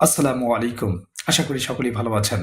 আসসালামু আলাইকুম। আশা করি সকলেই ভালো আছেন।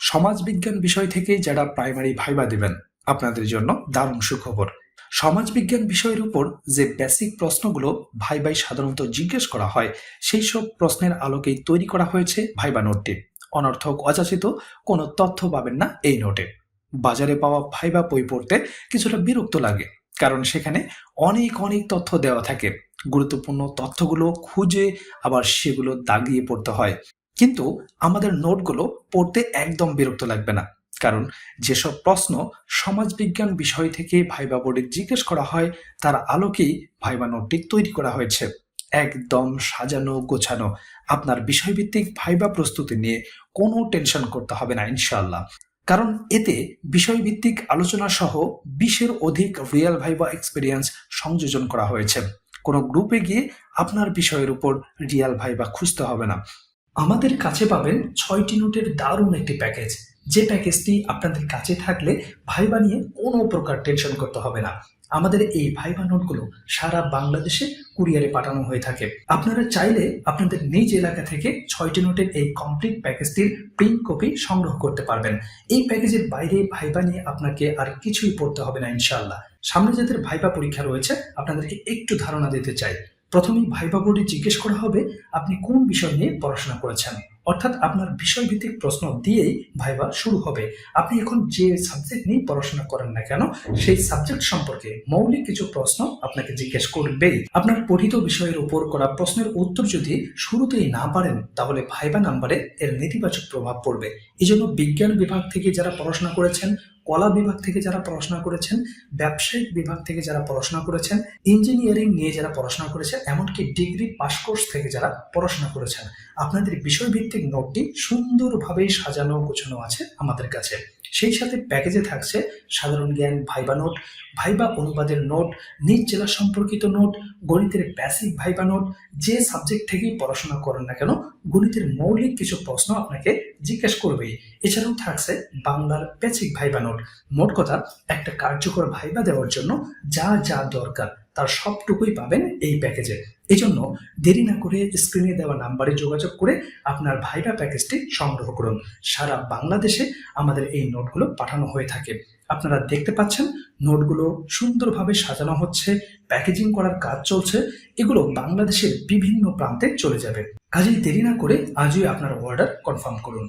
সমাজবিজ্ঞান বিষয় থেকে যারা প্রাইমারি ভাইবা দেবেন, আপনাদের জন্য দারুণ সুখবর। সমাজবিজ্ঞান বিষয়ের উপর যে বেসিক প্রশ্নগুলো ভাইবাই সাধারণত জিজ্ঞেস করা হয়, সেই সব প্রশ্নের আলোকেই তৈরি করা হয়েছে ভাইবা নোটটি। অনর্থক, অযাচিত, কোনো তথ্য পাবেন না এই নোটে। বাজারে পাওয়া ভাইবা বই পড়তে কিছুটা বিরক্ত লাগে। কারণ সেখানে অনেক অনেক তথ্য দেওয়া থাকে। গুরুত্বপূর্ণ তথ্যগুলো খুঁজে আবার সেগুলো দাগিয়ে পড়তে হয়। কিন্তু আমাদের নোটগুলো পড়তে একদম বিরক্ত লাগবে না। কারণ যেসব প্রশ্ন সমাজবিজ্ঞান বিষয় থেকে ভাইবা বোর্ডে জিজ্ঞেস করা হয়, তার আলোকেই ভাইবা নোটটি তৈরি করা হয়েছে। একদম সাজানো, গোছানো। আপনার বিষয়ভিত্তিক ভাইবা প্রস্তুতি নিয়ে কোনো টেনশন করতে হবে না, ইনশাআল্লাহ। কারণ এতে বিষয়ভিত্তিক আলোচনা সহ বিশের অধিক রিয়েল ভাইবা এক্সপিরিয়েন্স সংযোজন করা হয়েছে। কোনো গ্রুপে গিয়ে আপনার বিষয়ের উপর রিয়াল ভাইবা খুঁজতে হবে না। আমাদের কাছে পাবেন ছয়টি নোটের দারুণ একটি প্যাকেজ যে প্যাকেজটি আপনাদের কাছে থাকলে ভাইবা নিয়ে কোনো প্রকার টেনশন করতে হবে না। আমাদের এই ভাইবা নোটগুলো সারা বাংলাদেশে কুরিয়ারে পাঠানো হয়ে থাকে। আপনারা চাইলে আপনাদের নিজ এলাকা থেকে ছয়টি নোটের এই কমপ্লিট প্যাকেজটির প্রিন্ট কপি সংগ্রহ করতে পারবেন। এই প্যাকেজের বাইরে ভাইবা নিয়ে আপনাকে আর কিছুই পড়তে হবে না ইনশাল্লাহ সামনে যাদের ভাইবা পরীক্ষা রয়েছে, আপনাদেরকে একটু ধারণা দিতে চাই। প্রথমেই ভাইবা বোর্ডে জিজ্ঞেস করা হবে, আপনি কোন বিষয় নিয়ে পড়াশোনা করেছেন? অর্থাৎ আপনার বিষয়ভিত্তিক প্রশ্ন দিয়েই ভাইবা শুরু হবে। আপনি এখন যে সাবজেক্ট নিয়ে পড়াশোনা করেন না কেন, সেই সাবজেক্ট সম্পর্কে মৌলিক কিছু প্রশ্ন আপনাকে জিজ্ঞেস করবেই। আপনার পঠিত বিষয়ের উপর করা প্রশ্নের উত্তর যদি শুরুতেই না পারেন, তাহলে ভাইবা নাম্বারে এর নেতিবাচক প্রভাব পড়বে। এই জন্য বিজ্ঞান বিভাগ থেকে যারা পড়াশোনা করেছেন কলা বিভাগ থেকে যারা পড়াশোনা করেছেন, ব্যবসায়িক বিভাগ থেকে যারা পড়াশোনা করেছেন ইঞ্জিনিয়ারিং নিয়ে যারা পড়াশোনা করেছেন, এমনকি ডিগ্রি পাস কোর্স থেকে যারা পড়াশোনা করেছেন। আপনাদের বিষয়ভিত্তিক নোটটি সুন্দরভাবেই সাজানো গোছানো আছে আমাদের কাছে। সেই সাথে প্যাকেজে থাকছে সাধারণ জ্ঞান ভাইবা নোট ভাইবা অনুবাদের নোট নিজ জেলা সম্পর্কিত নোট গণিতের বেসিক ভাইবা নোট যে সাবজেক্ট থেকেই পড়াশোনা করেন না কেন, গণিতের মৌলিক কিছু প্রশ্ন আপনাকে জিজ্ঞেস করবেই। এছাড়াও থাকছে বাংলার বেসিক ভাইবা নোট মোট কথা একটা কার্যকর ভাইবা দেওয়ার জন্য যা যা দরকার তার সবটুকুই পাবেন এই প্যাকেজে এই জন্য দেরি না করে স্ক্রিনে দেওয়া নাম্বারে যোগাযোগ করে আপনার ভাইবা প্যাকেজটি সংগ্রহ করুন। সারা বাংলাদেশে আমাদের এই নোটগুলো পাঠানো হয়ে থাকে। আপনারা দেখতে পাচ্ছেন, নোটগুলো সুন্দরভাবে সাজানো হচ্ছে প্যাকেজিং করার কাজ চলছে, এগুলো বাংলাদেশের বিভিন্ন প্রান্তে চলে যাবে। কাজেই দেরি না করে আজই আপনার অর্ডার কনফার্ম করুন।